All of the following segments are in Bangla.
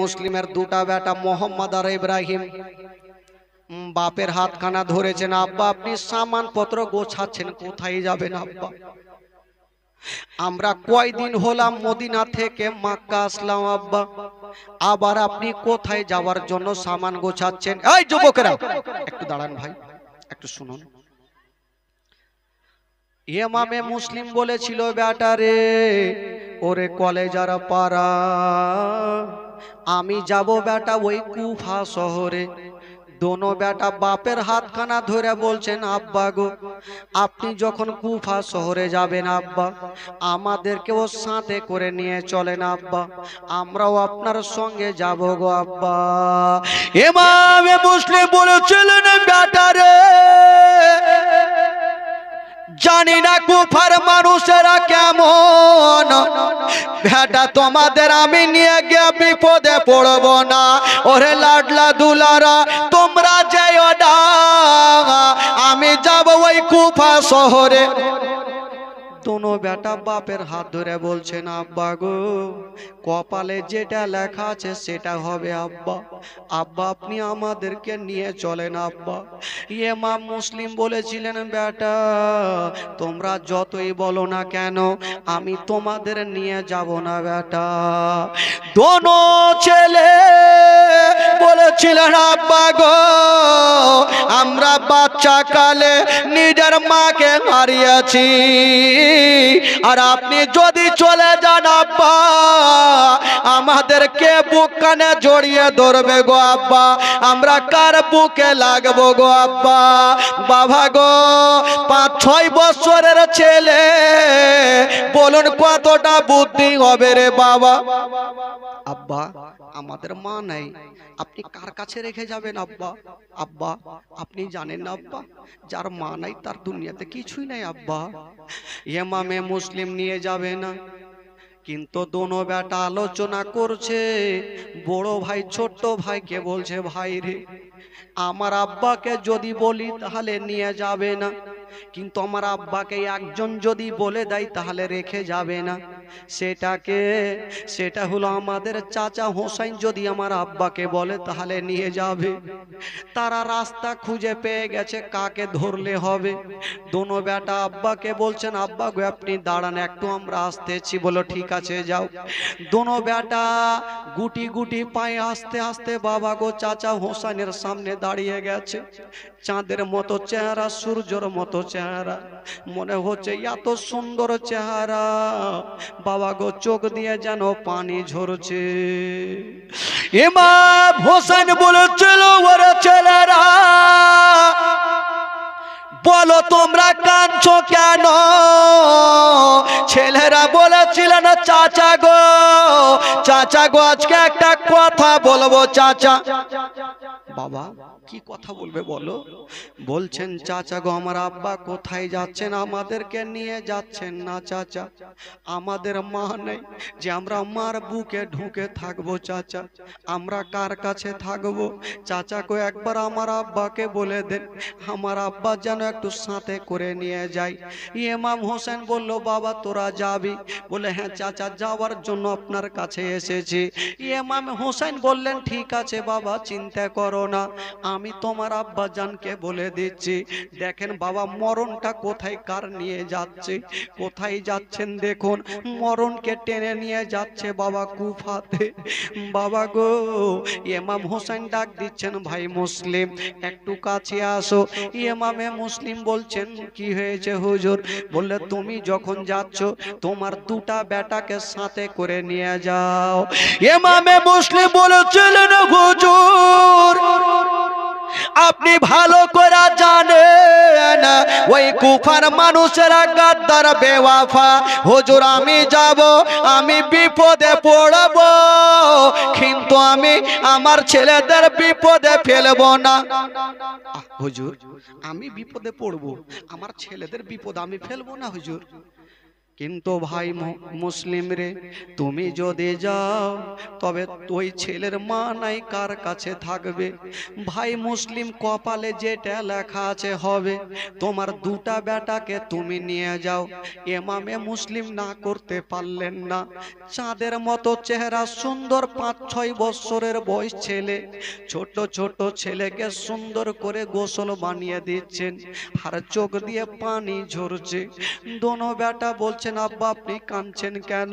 মুসলিমের দুটা বেটা মোহাম্মদ আর ইব্রাহিম। বাপের হাতখানা ধরেছেন, আব্বা, আপনি সামান পত্র গোছাচ্ছেন, কোথায় যাবেন, আব্বা? আমরা কয়দিন হলাম মদিনা থেকে মাক্কা আসলাম, আব্বা। আবার আপনি কোথায় যাওয়ার জন্য সামান গোছাচ্ছেন? এই, যুবকেরা, একটু দাঁড়ান ভাই, একটু শুনুন। ইমামে মুসলিম বলেছিল বেটারে ওরে কলেজার পাড়া আমি যাব বেটা ওই কুফা শহরে। দোনো বেটা বাপের হাতখানা ধরে বলছেন, আব্বা গো, আপনি যখন কুফা শহরে যাবেন আব্বা, আমাদেরকেও সাথে করে নিয়ে চলেন আব্বা, আমরাও আপনার সঙ্গে যাব গো আব্বা। এমামে মুসলিম বলেছিলেন বেটারে জানি না কুফার মানুষেরা কেমন। ভেটা তোমাদের আমি নিয়ে গিয়ে বিপদে পড়ব না। ওরে লাডলা দুলারা, তোমরা যেও না। আমি যাব ওই কুফা শহরে। দোনো বেটা বাপের হাত ধরে বলছেন আব্বা গো, কপালে যেটা লেখা আছে সেটা হবে আব্বা। আব্বা, আপনি আমাদেরকে নিয়ে চলেন আব্বা। ইয়ে মা মুসলিম বলেছিলেন বেটা, তোমরা যতই বলো না কেন, আমি তোমাদের নিয়ে যাব না বেটা। দোনো ছেলে বলেছিলেন, আব্বা গো, আমরা বাচ্চা কালে নিজের মাকে হারিয়েছি আর আপনি যদি চলে যান, আব্বা, আমাদেরকে বুক কানে জড়িয়ে ধরবে গো, আব্বা। আমরা কার বুকে লাগবো গো, আব্বা? বাবা গো, পাঁচ, ছয় বছরের ছেলে, বলুন কতটা বুদ্ধি হবে রে বাবা? আব্বা আমাদের মা নাই। আপনি কার কাছে রেখে যাবেন আব্বা? আব্বা, আপনি জানেন না আব্বা? যার মা নাই, তার দুনিয়াতে কিছুই নাই আব্বা। ইমামে মুসলিম নিয়ে যাবে না। কিন্তু দোনো বেটা আলোচনা করছে। বড় ভাই, ছোট্ট ভাইকে বলছে, ভাই রে, আমার আব্বাকে যদি বলি তাহলে নিয়ে যাবে না। কিন্তু আমার আব্বাকে একজন যদি বলে দেয়, তাহলে রেখে যাবে না। সেটাকে, সেটা হলো আমাদের চাচা হোসাইন যদি আমার আব্বাকে বলে, তাহলে নিয়ে যাবে। তারা রাস্তা খুঁজে পেয়ে গেছে, কাকে ধরলে হবে। দোনো বেটা আব্বাকে বলছেন, আব্বা গো, আপনি দাঁড়ান, একটু আমরা আসতেছি বলো, ঠিক আছে, যাও। দোনো বেটা গুটি গুটি পায়ে আস্তে আস্তে বাবা গো চাচা হোসাইনের সামনে দাঁড়িয়ে গেছে। চাঁদের মতো চেহারা, সূর্যর মতো চেহারা। মনে হচ্ছে এত সুন্দর চেহারা। বাবা গো, চোখ দিয়ে যেন পানি ঝরছে। ইমাম হোসেন বলেছিল, ওরে ছেলেরা, বলো তোমরা কাঁদছো কেন? ছেলেরা বলেছিলেন চাচা গো চাচা গো, আজকে একটা কথা বলব, চাচা। বাবা, কি কথা বলবে বলো? বলছেন, চাচা গো, আমার আব্বা কোথায় যাচ্ছেন? আমাদেরকে নিয়ে যাচ্ছেন না, চাচা। আমাদের মা নেই যে আমরা মার বুকে ঢুকে থাকব, চাচা। আমরা কার কাছে থাকব? চাচা গো একবার আমার আব্বাকে বলে দেন। আমার আব্বা যেন একটু সাথে করে নিয়ে যায়। ইমাম হোসেন বলল, বাবা, তোরা যাবি? বলে হ্যাঁ চাচা, যাওয়ার জন্য আপনার কাছে এসেছি। ইমাম হোসেন বললেন, ঠিক আছে বাবা, চিন্তা করো না। আমি তোমার আব্বা জানকে বলে দিচ্ছি, দেখেন বাবা মরণটা কোথায়, কার নিয়ে যাচ্ছে, কোথায় যাচ্ছেন দেখুন, মরণকে টেনে নিয়ে যাচ্ছে বাবা কুফাতে। বাবা গো, ইমাম হোসেন ডাক দিচ্ছেন, ভাই মুসলিম, একটু কাছে আসো। ইমামে মুসলিম বলছেন, কি হয়েছে হুজুর? বললে, তুমি যখন যাচ্ছ, তোমার দুটা বেটাকে সাথে করে নিয়ে যাও। ইমামে মুসলিম বলেছিলেন হুজুর। ভালো করে জানেন ওই কুফার মানুষেরা গাদ্দার বেওয়াফা। হুজুর, আমি যাব, আমি বিপদে পড়ব। কিন্তু আমি আমার ছেলেদের বিপদে ফেলব না। হুজুর, আমি বিপদে পড়ব। আমার ছেলেদের বিপদ আমি ফেলব না, হুজুর। কিন্তু ভাই মুসলিম রে, তুমি যদি যাও, তবে ওই ছেলের মা নাই কার কাছে থাকবে? ভাই মুসলিম কপালে যেটা লেখা আছে হবে, তোমার দুটা বেটাকে তুমি নিয়ে যাও। এমামে মুসলিম না করতে পারলেন না। চাঁদের মতো চেহারা, সুন্দর পাঁচ ছয় বৎসরের বয়স ছেলে। ছোট ছোট ছেলেকে সুন্দর করে গোসল বানিয়ে দিচ্ছেন। আর চোখ দিয়ে পানি ঝরছে। দোনো বেটা বলছেন আব্বা, আপনি কাঁদছেন কেন?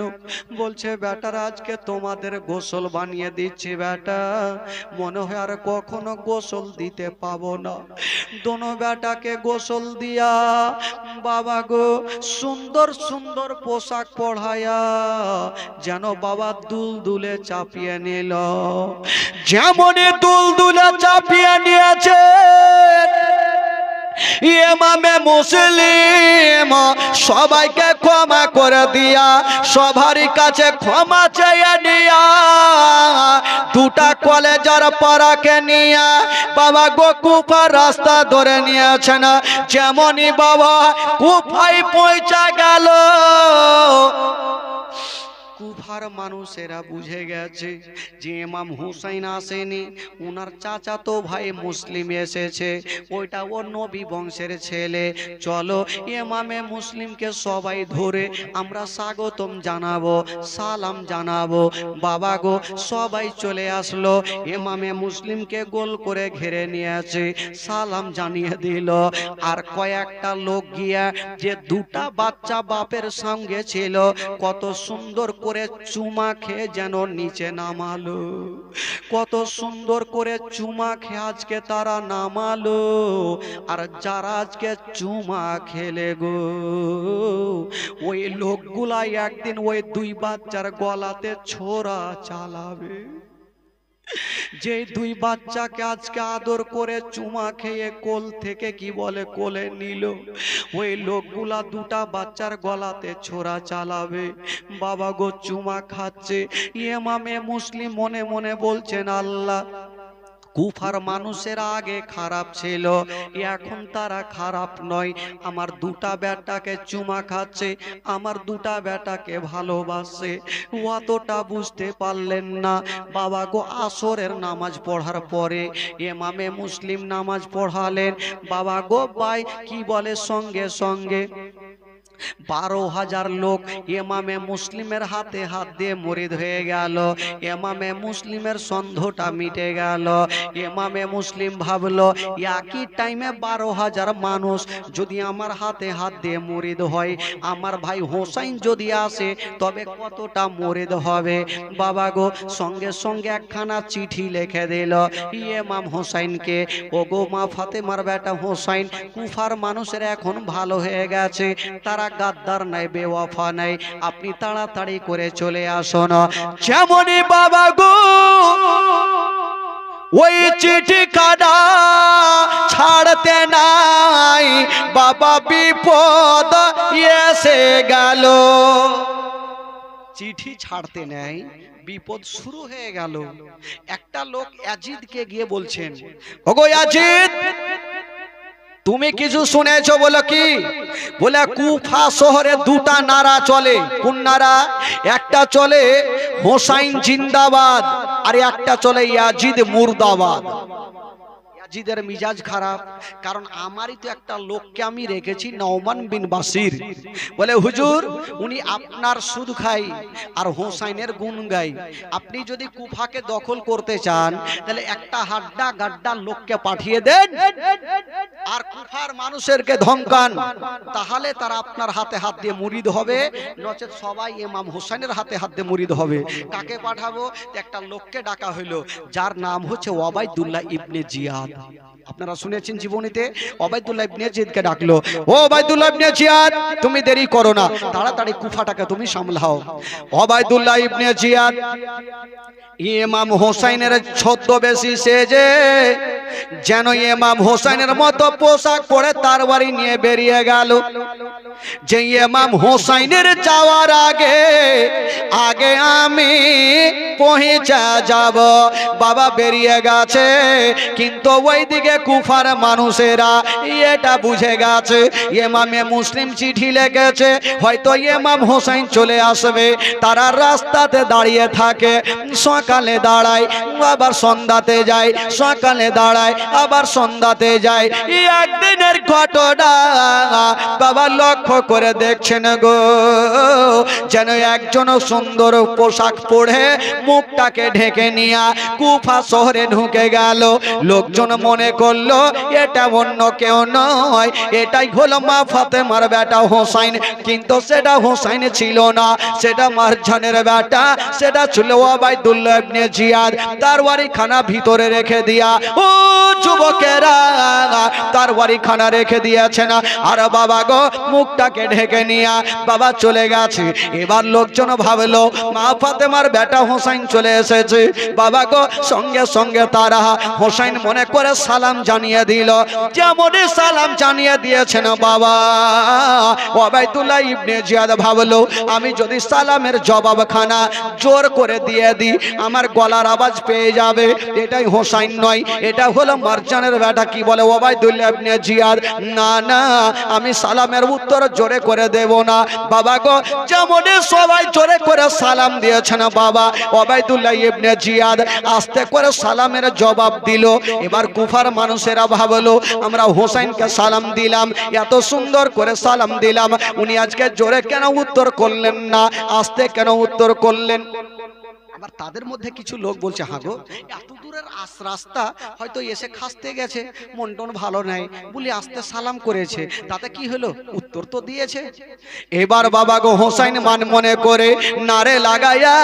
বলছে বেটার আজকে তোমাদের গোসল বানিয়ে দিচ্ছি, বেটা। মনে হয় আর কখনো গোসল দিতে পাবো না। দোনো বেটাকে গোসল দিয়া, বাবা গো, সুন্দর সুন্দর পোশাক পড়ায়া যেন বাবা দুল দুলে চাপিয়ে নিল। যেমনই দুল দুলে চাপিয়ে নিয়েছে ইমামে মুসলিম, সবাইকে ক্ষমা করে দিয়া সবারই কাছে ক্ষমা চেয়ে নিয়া, দুটা কলেজের পড়াকে নিয়ে, বাবা গো কুফার রাস্তা ধরে নিয়েছেন। যেমনই বাবা কুফাই পৌঁছা গেল কুফার মানুষেরা বুঝে গেছে যে ইমাম হুসাইন আসেনি, উনার চাচা তো ভাই মুসলিম এসেছে, ওইটা ও নবী বংশের ছেলে। চলো ইমামে মুসলিমকে সবাই ধরে আমরা স্বাগতম জানাব, সালাম জানাব। বাবা গো, সবাই চলে আসলো, ইমামে মুসলিমকে গোল করে ঘিরে নিয়েছে, সালাম জানিয়ে দিল। আর কয়েকটা লোক গিয়া যে দুটা বাচ্চা বাপের সঙ্গে ছিল, কত সুন্দর করে চুমা খেয়ে যেন নিচে নামালো। কত সুন্দর করে চুমা খেয়ে আজকে তারা নামালো। আর যারা আজকে চুমা খেলে গো, ওই লোকগুলাই একদিন ওই দুই বাচ্চার গলাতে ছোড়া চালাবে। যে দুই বাচ্চাকে আজকে আদর করে চুমা খেয়ে কোল থেকে কি বলে কোলে নিল। ওই লোকগুলা দুটা বাচ্চার গলাতে ছোড়া চালাবে। বাবা গো, চুমা খাচ্ছে। ইয়ে ইমামে মুসলিম মনে মনে বলছেন, আল্লাহ কুফার মানুষের আগে খারাপ ছিল, এখন তারা খারাপ নয়। আমার দুটা বেটাকে চুমা খাচ্ছে, আমার দুটা বেটাকে ভালোবাসে অতটা বুঝতে পারলেন না, বাবা গো, আসরের নামাজ পড়ার পরে এমামে মুসলিম নামাজ পড়ালেন। বাবা গো, ভাই, কি বলে সঙ্গে সঙ্গে? বারো হাজার লোক এমামে মুসলিমের হাতে হাত দিয়ে মরিদ হয়ে গেল। এমামে মুসলিমের সন্ধটা মিটে গেল। এমামে মুসলিম ভাবলো, একই টাইমে বারো হাজার মানুষ যদি আমার হাতে হাত দিয়ে মরিদ হয়, আমার ভাই হোসাইন যদি আসে, তবে কতটা মরিদ হবে? বাবা গো, সঙ্গে সঙ্গে একখানা চিঠি লিখে দিল, ইমাম হোসাইনকে ও গো মা ফাতেমার বেটা হোসাইন, কুফার মানুষের এখন ভালো হয়ে গেছে, তারা গাদ্দার নাই, বেওয়াফা নাই। আপনি তাড়াতাড়ি করে চলে আসুন। যেমনই বাবা গো, ওই চিঠি কাটা ছাড়তে নাই, বাবা বিপদ এসে গেল। চিঠি ছাড়তে নেই, বিপদ শুরু হয়ে গেল। একটা লোক অজিদকে গিয়ে বলছেন, ওগো অজিদ তুমি কিছু শুনেছ বলো কি? বলে কুফা শহরে দুটা নারা চলে। কোন নারা? একটা চলে হোসাইন জিন্দাবাদ আর একটা চলে ইয়াজিদ মুর্দাবাদ। ইয়াজিদের মিজাজ খারাপ। কারণ আমারই তো একটা লোককে আমি রেখেছি, নওমান বিন বাসির। বলে, হুজুর, উনি আপনার সুদ খাই আর হোসাইনের গুণ গাই আপনি যদি কুফাকে দখল করতে চান, তাহলে একটা হাড্ডা গাড্ডা লোককে পাঠিয়ে দেন আর কুফার মানুষেরকে ধমকান। তাহলে তারা আপনার হাতে হাত দিয়ে মুরিদ হবে, নচেত সবাই ইমাম হোসেনের হাতে হাত দিয়ে মুরিদ হবে। কাকে পাঠাবো? একটা লোককে ডাকা হইল, যার নাম হচ্ছে ওবায়দুল্লাহ ইবনে জিয়াদ। আপনারা শুনেছেন জীবনীতে? ওবায়দুল্লাহ ইবনে জিয়াদকে ডাকলো। ও ওবায়দুল্লাহ ইবনে জিয়াদ তুমি দেরি করো না, তাড়াতাড়ি কুফাটাকে তুমি সামলাও। ওবায়দুল্লাহ ইবনে জিয়াদ ইমাম হোসাইনের ছদ্মবেশী সেজে, যেন ইমাম হোসাইনের মতো পোশাক পরে তার বাড়ি নিয়ে বেরিয়ে গেল। যে ইমাম হোসাইনের যাওয়ার আগে আগে আমি পৌঁছে যাব। বাবা বেরিয়ে গেছে, কিন্তু ওইদিকে কুফার মানুষেরা এটা বুঝে গেছে। ইমামে মুসলিম চিঠি লেগেছে হয়তো ইমাম হোসেন চলে আসবে। তারা রাস্তাতে দাঁড়িয়ে থাকে, সকালে দাঁড়ায়, আবার সন্ধ্যাতে যায়, সকালে দাঁড়ায়, আবার সন্ধ্যাতে যায়। একদিনের ঘটনা বাবা লক্ষ্য করে দেখছেন গো, যেন একজন সুন্দর পোশাক পরে মুখটাকে ঢেকে নিয়া কুফা শহরে ঢুকে গেল। লোকজন মনে করল, এটা অন্য কেউ নয়, এটাই হলো মা ফাতেমার বেটা হোসাইন। কিন্তু সেটা হোসাইন ছিল না, সেটা মারঝানের বেটা, সেটা ছিল ওবাইদুল্লাহ ইবনে জিয়াদ। তার বাড়ি খানা ভিতরে রেখে দিয়া ও যুবকেরা তার বাড়ি খানা রেখে দিয়েছে না। আর বাবা গো, মুখটাকে ঢেকে নিয়া বাবা চলে গেছে। এবার লোকজন ভাবলো, মা ফাতেমার বেটা হোসাইন চলে এসেছে। বাবা গো, সঙ্গে সঙ্গে তারা হোসাইন মনে করে সালাম জানিয়ে দিল। যেমনই সালাম জানিয়ে দিয়েছেন বাবা। ওবাইদুল্লাহ ইবনে জিয়াদ ভাবলো, আমি যদি সালামের জবাব খানা জোর করে দিয়ে দিই, আমার গলার আওয়াজ পেয়ে যাবে। এটাই হোসাইন নয়, এটা হলো মারজানের বেটা কি বলে ওবাইদুল্লাহ ইবনে জিয়াদ, না না, আমি সালামের উত্তর জোরে করে দেব না। বাবা গো যেমন সবাই জোরে করে সালাম দিয়েছেন বাবা ওবাইদুল্লাহ ইবনে জিয়াদ, আস্তে করে সালামের জবাব দিল। এবার কুফার মানুষেরা ভাবলো, আমরা হোসেনকে সালাম দিলাম, এত সুন্দর করে সালাম দিলাম, উনি আজকে জোরে কেন উত্তর করলেন না? আস্তে কেন উত্তর করলেন? আবার তাদের মধ্যে কিছু লোক বলছে, হাগো, এত দূরের আস রাস্তা হয়তো এসে খাসতে গেছে মন টন ভালো নাই বলি আস্তে সালাম করেছে, তাতে কি হলো? উত্তর তো দিয়েছে। এবার বাবা গো হোসাইন মান মনে করে নারে লাগাইয়া,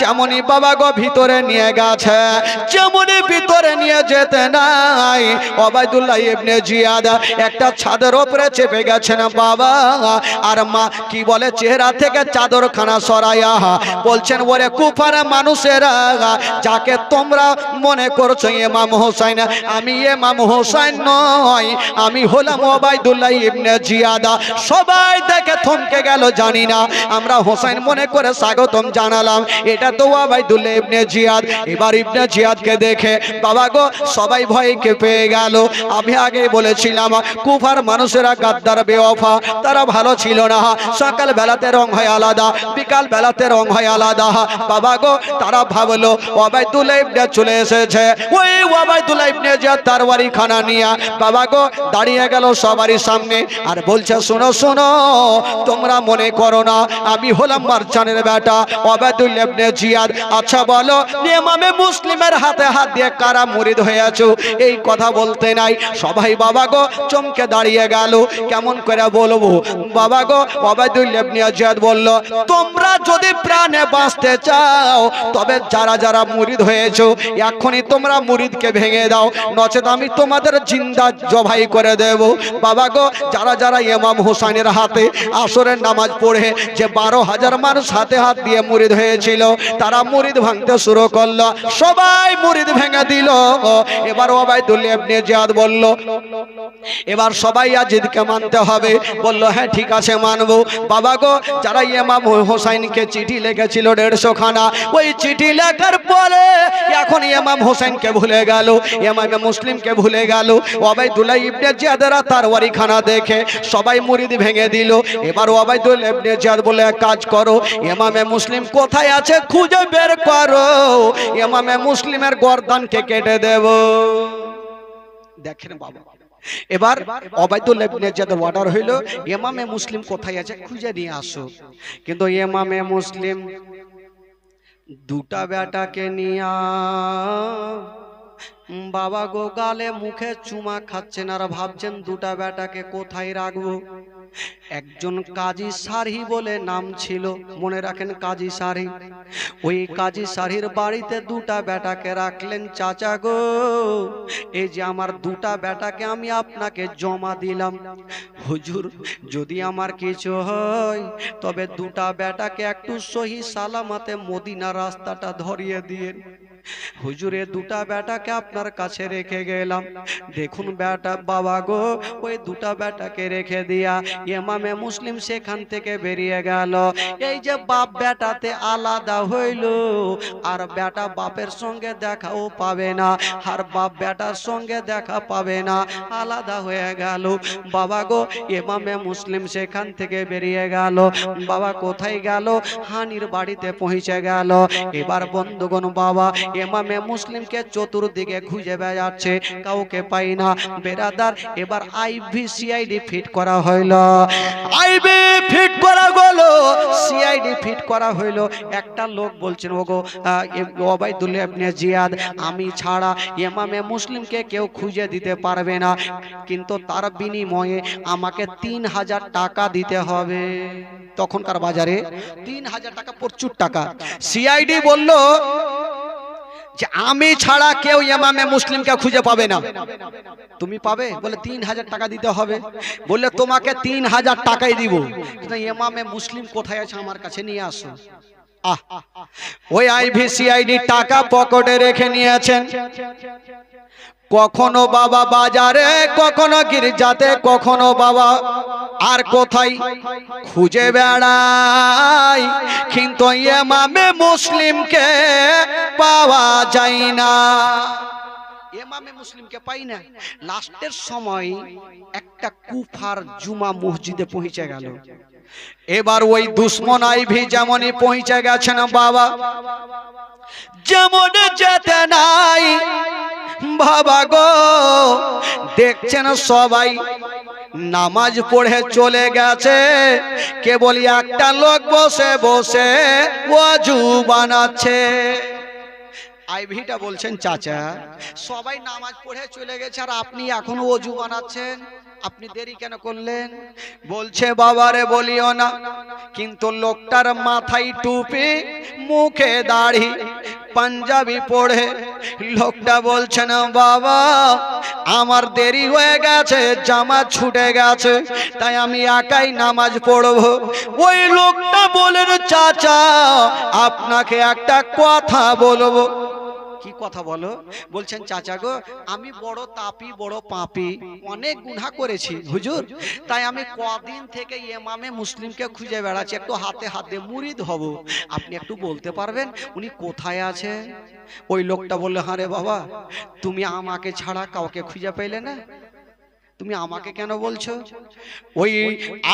যেমনই বাবা গো ভিতরে নিয়ে গেছে, যেমনই ভিতরে নিয়ে যেতে নাই। অবায়দুল্লাহ ইবনে জিয়াদ একটা ছাদের ওপরে চেপে গেছেন বাবা, আর মা কি বলে, চেহারা থেকে চাদরখানা সরাইয়া বলছেন, ওরে কুফারা মানুষেরা, যাকে তোমরা মনে করছ ইমাম হোসাইন? আমি ইমাম হোসাইন নয় আমি হলাম ওবায়দুল্লাহ ইবনে জিয়াদা। সবাই দেখে থমকে গেল, জানি না। আমরা হোসাইন মনে করে স্বাগতম জানালাম। এটা তো ওবায়দুল্লাহ ইবনে জিয়াদ। এবার ইবনে জিয়াদকে দেখে, বাবা গো, সবাই ভয়কে পেয়ে গেল? আমি আগে বলেছিলাম, কুফার মানুষেরা গাদ্দার, বেওয়াফা, তারা ভালো ছিল না। সকাল বেলাতে রং হয় আলাদা বিকাল বেলাতে রং হয় আলাদা। বাবা গো, তারা ভাবলো, ওবায়দুল্লাহ ইবনে চলে এসেছে। ওই ওবায়দুল্লাহ ইবনে জিয়াদ তার খানা নিয়া বাবা গো, দাঁড়িয়ে গেল সবারই সামনে আর বলছে, শোনো শোনো, তোমরা মনে করো না, আমি হলাম মারচানের বেটা ওবায়দুল্লাহ ইবনে জিয়াদ। আচ্ছা বলো ইমামে মুসলিমের হাতে হাত দিয়ে কারা মুরিদ হয়ে আছো এই কথা বলতে নাই। সবাই বাবা গো, চমকে দাঁড়িয়ে গেল। কেমন করে বলব? বাবা গো, ওবায়দুল্লাহ ইবনে জিয়াদ বলল, তোমরা যদি প্রাণে বাঁচতে চাও, তবে যারা যারা মুরিদ হয়েছো এখনই তোমরা মুরিদকে ভেঙে দাও, নচেত আমি তোমাদের জিন্দা জবাই করে দেব। বাবা গো, যারা যারা ইমাম হোসাইনের হাতে আসরের নামাজ পড়ে, যে বারো হাজার মানুষ হাতে হাত দিয়ে মুরিদ হয়েছিল, তারা মুরিদ ভাঙতে শুরু করল, সবাই মুরিদ ভেঙে দিল। এবার ওবায়দুল্লাহ ইবনে জিয়াদ বলল, এবার সবাই আজিদকে মানতে হবে। বলল হ্যাঁ ঠিক আছে, মানবো। বাবা গো, যারা ইমাম হোসাইনকে চিঠি লিখেছিল দেড়শো খানা, ওই চিঠি লেখার পরে এখন ইমাম হোসেনকে ভুলে গেল, ইমামে মুসলিমকে ভুলে গেল। ওবাইদুল্লাহ ইবনে জিয়াদেরা তার ওয়ারি খানা দেখে সবাই মুরিদ ভেঙে দিল। এবার ওবাইদুল ইবনে জিয়াদ বলে কাজ করো, ইমামে মুসলিম কোথায় আছে খুঁজে বের করো। ইমামে মুসলিমের গর্দানকে কেটে দেব। দেখেন বাবা, এবার অবায়দুল জিয়াদের অর্ডার হইল, ইমামে মুসলিম কোথায় আছে খুঁজে নিয়ে আসো। কিন্তু ইমামে মুসলিম দুটা বেটাকে নিয়া বাবা গো গালে মুখে চুমা খাচ্ছেন আর ভাবছেন দুটা বেটাকে কোথায় রাখব? একজন কাজী সারি বলে নাম ছিল। মনে রাখেন কাজী সারি ওই কাজী সারির বাড়িতে দুটা বেটাকে রাখলেন, চাচা গো, এই যে আমার দুটা বেটাকে আমি আপনাকে জমা দিলাম। হুজুর, যদি আমার কিছু হয়, তবে দুটা বেটাকে একটু সহি সালামাতে মদিনা রাস্তাটা ধরিয়ে দিয়েন। হুজুরে দুটা বেটাকে আপনার কাছে রেখে গেলাম। দেখুন বেটা বাবা গো, ওই দুটা বেটাকে রেখে দিয়া ইমামে মুসলিম সেখান থেকে বেরিয়ে গেল। এই যে বাপ বেটাতে আলাদা হইল, আর বেটা বাপের সঙ্গে দেখাও পাবে না, আর বাপ বেটার সঙ্গে দেখা পাবে না, আলাদা হয়ে গেল। বাবা গো, ইমামে মুসলিম সেখান থেকে বেরিয়ে গেল। বাবা কোথায় গেল? হানির বাড়িতে পৌঁছে গেল। এবার বন্ধুগণ, বাবা ইমামে মুসলিমকে চতুর্দিকে খুঁজে বেড়াচ্ছে কাউকে পাই না। বেরাদার, এবার আইভি সিআইডি ফিট করা হইল। আইভি ফিট করা গেল, সিআইডি ফিট করা হইল। একটা লোক বলছেন, ওগো ওবায়দুল্লাহ ইবনে জিয়াদ, আমি ছাড়া ইমামে মুসলিমকে কেউ খুঁজে দিতে পারবে না। কিন্তু তার বিনিময়ে আমাকে তিন হাজার টাকা দিতে হবে। তখনকার বাজারে তিন হাজার টাকা, প্রচুর টাকা। সিআইডি বলল যে আমি ছাড়া কেউ ইমামে মুসলিমকে খুঁজে পাবে না। তুমি পাবে? বলে, তিন হাজার টাকা দিতে হবে। বললে তোমাকে তিন হাজার টাকাই দিব। ইমামে মুসলিম কোথায় আছে? আমার কাছে নিয়ে আসো। ওই আইভিসিআইডি টাকা পকেটে রেখে নিয়েছেন। কখনো বাবা বাজারে, কখনো গির্জাতে, কখনো বাবা আর কোথায় খুঁজে বেড়াই কিন্তু এমামে মুসলিমকে পাওয়া যায় না। এমামে মুসলিমকে পাই না। লাস্টের সময় একটা কুফার জুমা মসজিদে পৌঁছে গেল। এবার ওই দুশ্মন আইভি যেমনই পৌঁছে গেছেন বাবা। যেমন যেতে নাই, বাবা গো, দেখছেন সবাই, নামাজ পড়ে চলে গেছে। কেবল একটা লোক বসে বসে ওয়াজু বানাচ্ছে। আইভিটা বলছেন, চাচা, সবাই নামাজ পড়ে চলে গেছে আর আপনি এখনও অজু বানাচ্ছেন? আপনি দেরি কেন করলেন? বলছে, বাবারে, বলিও না। কিন্তু লোকটার মাথায় টুপি, মুখে দাড়ি, পাঞ্জাবি পড়ে লোকটা বলছে, না, বাবা, আমার দেরি হয়ে গেছে, জামা ছুটে গেছে, তাই আমি একাই নামাজ পড়ব। ওই লোকটা বলেন চাচা, আপনাকে একটা কথা বলব। কি কথা বলো? বলছেন, চাচা গো, আমি বড় তাপি, বড় পাপি। অনেক গুনাহ করেছি, হুজুর। তাই আমি কদিন থেকে ইমামে মুসলিমকে খুঁজে বেড়াচ্ছি, একটু হাতে হাতে মুরিদ হব। আপনি একটু বলতে পারবেন, উনি কোথায় আছে? ওই লোকটা বলল হ্যাঁ রে বাবা, তুমি আমাকে ছাড়া কাউকে খুঁজে পেলে না? তুমি আমাকে কেন বলছো? ওই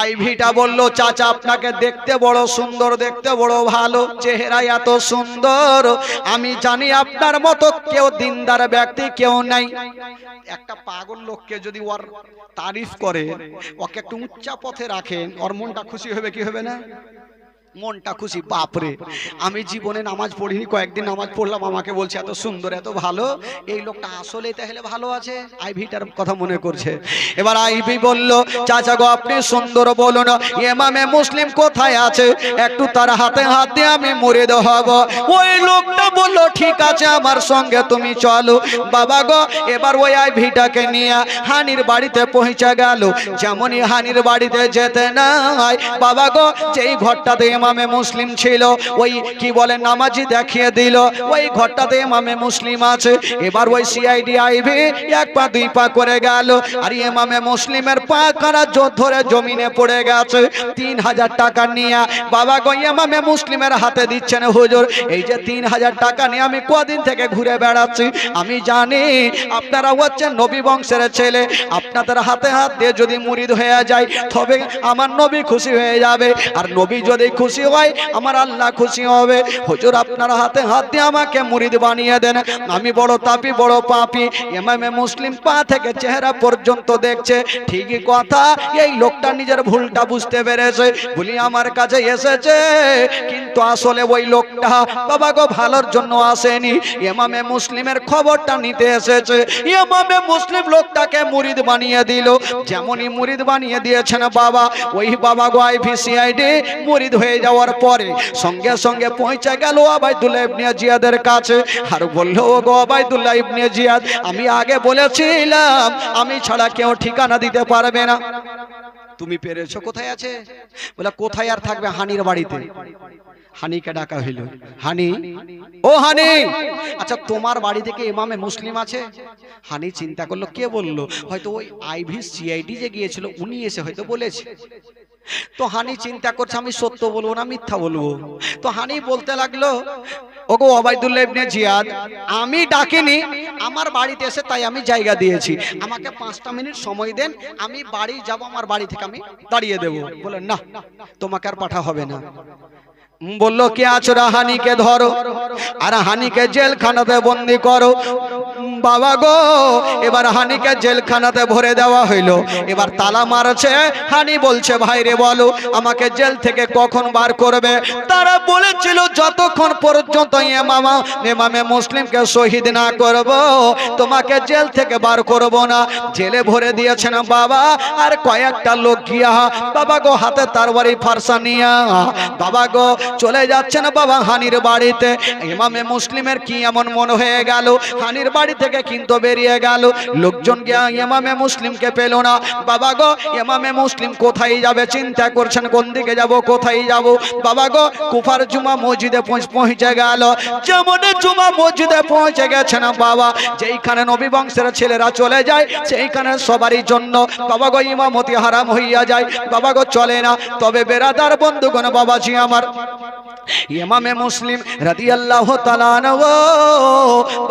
আইভিটা বলল চাচা আপনাকে দেখতে বড় সুন্দর দেখতে বড় ভালো। চেহারা এত সুন্দর। আমি জানি আপনার মতো কেউ দিনদার ব্যক্তি কেউ নাই। একটা পাগল লোককে যদি ওর তারিফ করে ওকে একটু উচ্চা পথে রাখেন ওর মনটা খুশি হবে কি হবে না? মনটা খুশি বাপরে। আমি জীবনে নামাজ পড়িনি কয়েকদিন নামাজ পড়লাম আমাকে বলছে এত সুন্দর এত ভালো। এই লোকটা আসলে তাহলে ভালো আছে? আইভিটার কথা মনে করছে। এবার আইভি বলল চাচা গো আপনি সুন্দর বলুন এমামে মুসলিম কোথায় আছে? একটু তার হাতে হাত দিয়ে আমি মরে হব ওই লোকটা বলল ঠিক আছে আমার সঙ্গে তুমি চলো। বাবা গো এবার ওই আইভিটাকে নিয়ে হানির বাড়িতে পৌঁছে গেল। যেমনই হানির বাড়িতে যেতে নাই বাবা গো যেই ঘরটাতে ইমামে মুসলিম ছিল, ওই কি বলে নামাজি দেখিয়ে দিল, ওই ঘরটাতে ইমামে মুসলিম আছে। এবার ওই সিআইডি আইভি এক পা, দুই পা করে গেল, আর ইমামে মুসলিমের পা কারা জোর ধরে জমিনে পড়ে গেছে, তিন হাজার টাকা নিয়ে। বাবা গো, ইমামে মুসলিমের হাতে দিচ্ছেন, হুজুর, এই যে তিন হাজার টাকা নিয়ে আমি কদিন থেকে ঘুরে বেড়াচ্ছি। আমি জানি আপনারা হচ্ছেন নবী বংশের ছেলে, আপনাদের হাতে হাত দিয়ে যদি মুরিদ হয়ে যায়, তবে আমার নবী খুশি হয়ে যাবে। আর নবী যদি খুশি হয়, আমার আল্লাহ খুশি হবে। হুজুর, আপনার হাতে হাত দিয়ে আমাকে মুরিদ বানিয়ে দেন। আমি বড় তাপি, বড় পাপি। এমামে মুসলিম পা থেকে চেহারা পর্যন্ত দেখছে। ঠিকই কথা, এই লোকটা নিজের ভুলটা বুঝতে পেরেছে। বলি, আমার কাছে এসেছে, কিন্তু আসলে ওই লোকটা বাবা গো ভালোর জন্য আসেনি। এমামে মুসলিমের খবরটা নিতে এসেছে। এমামে মুসলিম লোকটাকে মুরিদ বানিয়ে দিল। যেমনই মুরিদ বানিয়ে দিয়েছেন বাবা, ওই বাবা গো আইভিসিআইডি মুরিদ হয়ে যাওয়ার পরে সঙ্গে সঙ্গে পৌঁছে গেল আবাইদুল্লাহ ইবনে জিয়াদের কাছে। আর বলল গো আবাইদুল্লাহ ইবনে জিয়াদ, আমি আগে বলেছিলাম, আমি ছাড়া কেউ ঠিকানা দিতে পারবে না। তুমি পেরেছ, কোথায় আছে? বলে, কোথায় আর থাকবে হানির বাড়িতে? হানিকে ডাকা হইল। হানি, ও হানি! আচ্ছা তোমার বাড়ি থেকে ইমামে মুসলিম আছে? হানি চিন্তা করল, কে বলল? হয়তো ওই আইভি সিআইডি যে গিয়েছিল, উনি এসে হয়তো বলেছে। তো হানি চিন্তা করছে, আমি সত্য বলব না মিথ্যা বলব? তো হানি বলতে লাগল, ওগো ওবায়দুল্লাহ ইবনে জিয়াদ, আমি ডাকিনি, আমার বাড়িতে এসে তাই আমি জায়গা দিয়েছি। আমাকে পাঁচটা মিনিট সময় দেন, আমি বাড়ি যাব, আমার বাড়ি থেকে আমি দাঁড়িয়ে দেবো। বলে, না, তোমাকে আর পাঠা হবে না। বলল, কে আছো হানিকে ধরো, আর হানিকে জেলখানাতে বন্দি করো। বাবা গো, এবার হানিকে জেলখানাতে ভরে দেওয়া হইল। এবার তালা মারছে, হানি বলছে, ভাই রে বলো, আমাকে জেল থেকে কখন বার করবে? তারা বলেছিল, যতক্ষণ পর্যন্ত এমামা এমামে মুসলিমকে শহীদ না করব, তোমাকে জেল থেকে বার করব না। জেলে ভরে দিয়েছেন বাবা, আর কয়েকটা লোক গিয়া, বাবা গো, হাতে তার বাড়ি ফারসা নিয়া। বাবা গো, চলে যাচ্ছেন বাবা হানির বাড়িতে। ইমামে মুসলিমের কি এমন মনে হয়ে গেল? হানির বাড়ি থেকে কিন্তু বেরিয়ে গেল। লোকজন গিয়া ইমামে মুসলিমকে পেল না। বাবা গো, ইমামে মুসলিম কোথায় যাবে? চিন্তা করছেন, কোন দিকে যাব, কোথায় যাব? বাবা গো, কুফার জুমা মসজিদে পৌঁছে গেল। যেমন জুমা মসজিদে পৌঁছে গেছেন বাবা, যেইখানে নবী বংশের ছেলেরা চলে যায়, সেইখানে সবারই জন্য। বাবা গো, ইমামতি হারাম হইয়া যায়। বাবা গো, চলে না। তবে বেরাদার বন্ধুগণ, বাবাজি আমার। ইমামে মুসলিম রাদিয়াল্লাহু তাআলা আনহু।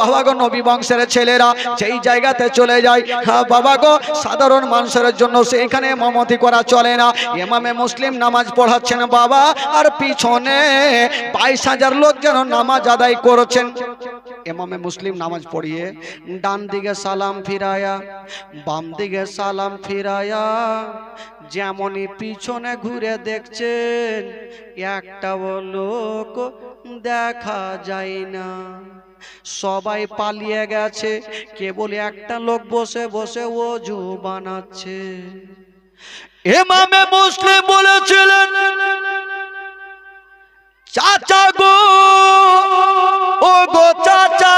বাবা গো নবী বংশের ছেলেরা, যেই জায়গাতে চলে যায় হ্যাঁ বাবা গো, সাধারণ মানুষের জন্য সেইখানে মমতি করা চলে না। ইমামে মুসলিম নামাজ পড়াচ্ছেন বাবা, আর পিছনে বাইশ হাজার লোক যেন নামাজ আদায় করছেন। ইমামে মুসলিম নামাজ পড়িয়ে ডান দিকে সালাম ফিরায়া, বাম দিকে সালাম ফিরায়া যেমনই পিছনে ঘুরে দেখছেন, একটা লোক দেখা যায় না। সবাই পালিয়ে গেছে, কেবল একটা লোক বসে বসে ওজু বানাচ্ছে। এমামে মুসলিম বলেছিলেন, চাচা গো ও গো চাচা,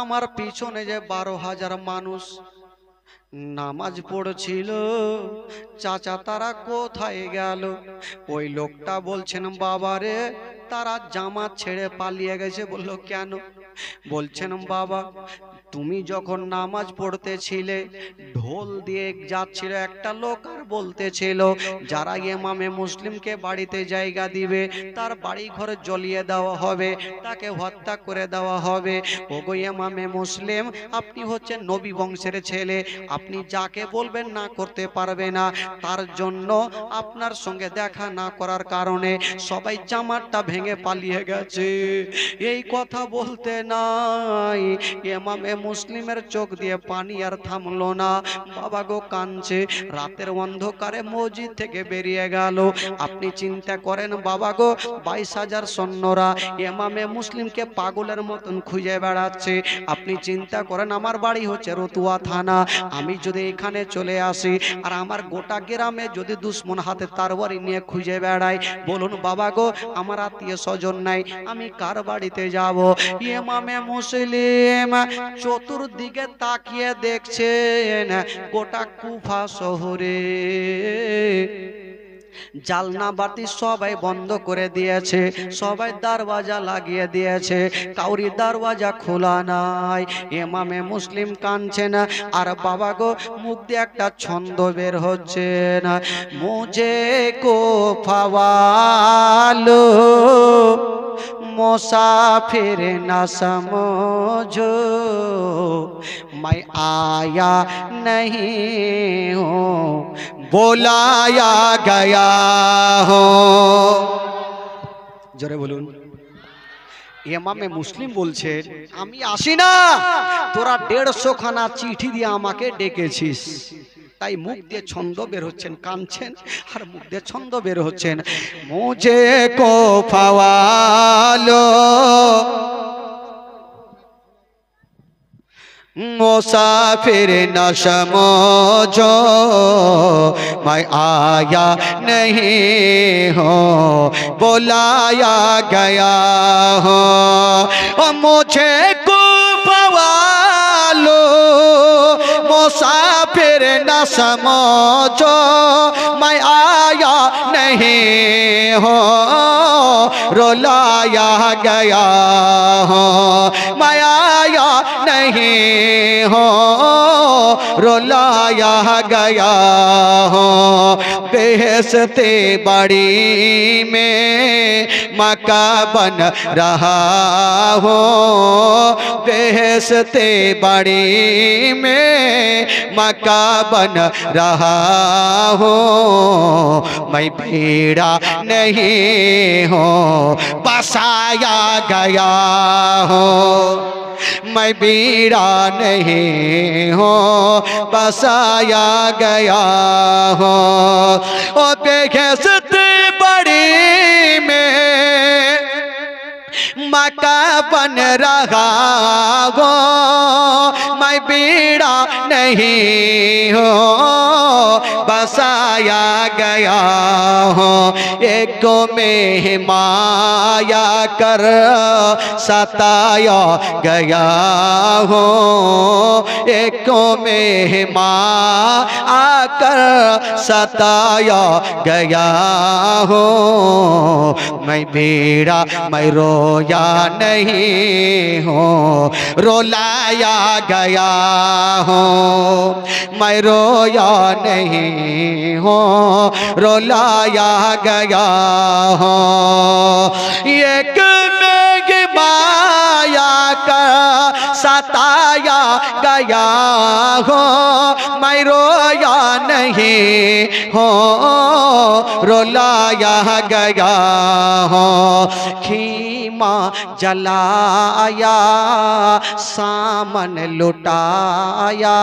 আমার পিছনে যে বারো হাজার মানুষ নামাজ পড়ছিল। চাচা তারা কোথায় গেল? ওই লোকটা বলছেন বাবারে তারা জামা ছেড়ে পালিয়ে গেছে। বলল কেন? বলছেন বাবা তুমি যখন নামাজ পড়তেছিলে, ঢোল দিয়ে যাচ্ছিল একটা লোক আর বলতেছিল, যারা ইমামে মুসলিমকে বাড়িতে জায়গা দিবে, তার বাড়ি ঘরে জ্বলিয়ে দেওয়া হবে, তাকে হত্যা করে দেওয়া হবে। ওগো ইমামে মুসলিম, আপনি হচ্ছেন নবী বংশের ছেলে, আপনি যাকে বলবেন না করতে পারবে না। তার জন্য আপনার সঙ্গে দেখা না করার কারণে সবাই জামারটা ভেঙে পালিয়ে গেছে। এই কথা বলতে নাই। এমামে মুসলিমের চোখ দিয়ে পানি আর থামলো না। বাবা গো কাঁদছে। রাতের অন্ধকারে মসজিদ থেকে বেরিয়ে গেল। আপনি চিন্তা করেন, বাবা গো, বাইশ হাজার সৈন্যরা এমামে মুসলিমকে পাগলের মতন খুঁজে বেড়াচ্ছে। আপনি চিন্তা করেন, আমার বাড়ি হচ্ছে রতুয়া থানা। আমি যদি এখানে চলে আসি আর আমার গোটা গ্রামে যদি দুশ্মন হাতে তারবারি নিয়ে খুঁজে বেড়াই বলুন, বাবা গো, আমার আত্মীয় স্বজন নাই, আমি কার বাড়িতে যাব? ইমামে মুসলিম চতুর্দিকে তাকিয়ে দেখছেন গোটা কুফা শহরে। জালনা বাতি সবাই বন্ধ করে দিয়েছে, সবাই দরওয়াজা লাগিয়ে দিয়েছে, কাউরি দরওয়াজা খোলা নাই এমামে মুসলিম কানছে না, আর বাবা গো, মুখ দিয়ে একটা ছন্দ বের হচ্ছে না। মুজে কো ফাওয়ালো मुसाफिर न समझो मैं आया नहीं हूँ बुलाया गया हो জোরে বলুন এমামে মুসলিম বলছেন আমি আসি না তোরা দেড়শো খানা চিঠি দিয়ে আমাকে ডেকেছিস তাই মুখ দিয়ে ছন্দ বের হচ্ছেন কাঁদছেন আর মুখ দিয়ে ছন্দ বের হচ্ছেন মুঝে কো ফাওয়ালো मुसाफिर न समझो मैं आया नहीं हूँ बुलाया गया हूँ मुझे নাসাম মাই नहीं हो। रुलाया गया हो। मैं आया नहीं हो। रुलाया गया हो। बेहसते बड़ी में मका बन रहा हो। बेहसते बड़ी में मका बन रहा हो। मैं भीड़ा नहीं हो, बसाया गया हो। मैं बीड़ा नहीं हो, बसाया गया हो। ओ देखे सती बड़ी में मका बन रहा हो। बीड़ा नहीं हो, बसाया गया हो। एक में माया कर सताया गया हो। एक माँ आकर सताया गया हो। मैं बेड़ा, मैं रोया नहीं हो। रोलाया गया हो। मैं रोया नहीं हूँ रोलाया गया हूँ। एक में माया का सताया गया हो, मैं रोया नहीं हो, रोलाया गया हो। खीमा जलाया, सामन लुटाया।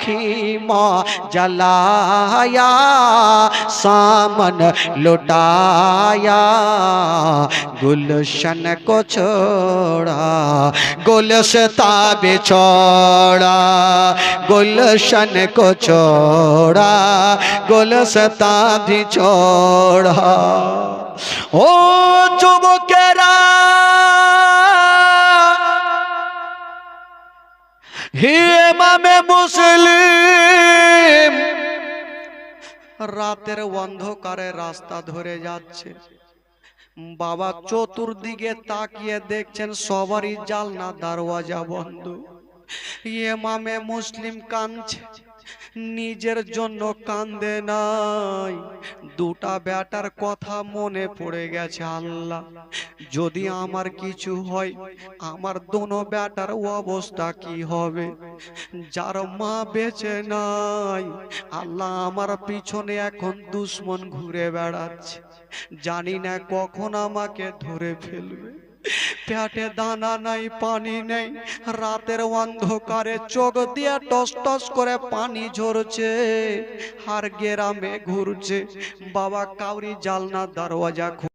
खीमा जलाया, सामन लुटाया। गुलशन को छोड़ा गुलस्ता बिछोड़ा गुलशन को छोड़ा गुलस्ता भी छोड़ा ओ चुबकेरा হে মামে মুসলিম রাতের অন্ধকারে রাস্তা ধরে যাচ্ছে বাবা চতুর্দিকে তাকিয়ে দেখছেন সবারই জালনা দরওয়াজা বন্ধ। ইমামে মুসলিম কাঁদছে। নিজের জন্য কান্দে নাই। দুটা ব্যাটার কথা মনে পড়ে গেছে আল্লাহ। যদি আমার কিছু হয় আমার দোনো ব্যাটার অবস্থা কি হবে? যার মা বেঁচে নাই আল্লাহ আমার পিছনে এখন দুশ্মন ঘুরে বেড়াচ্ছে। জানি না কখন আমাকে ধরে ফেলবে। পেটে দানা নাই পানি নেই রাতের অন্ধকারে চোখ দিয়ে টস টস করে পানি ঝরছে হার গেরামে ঘুরছে। বাবা কাউরি জালনা দরওয়াজা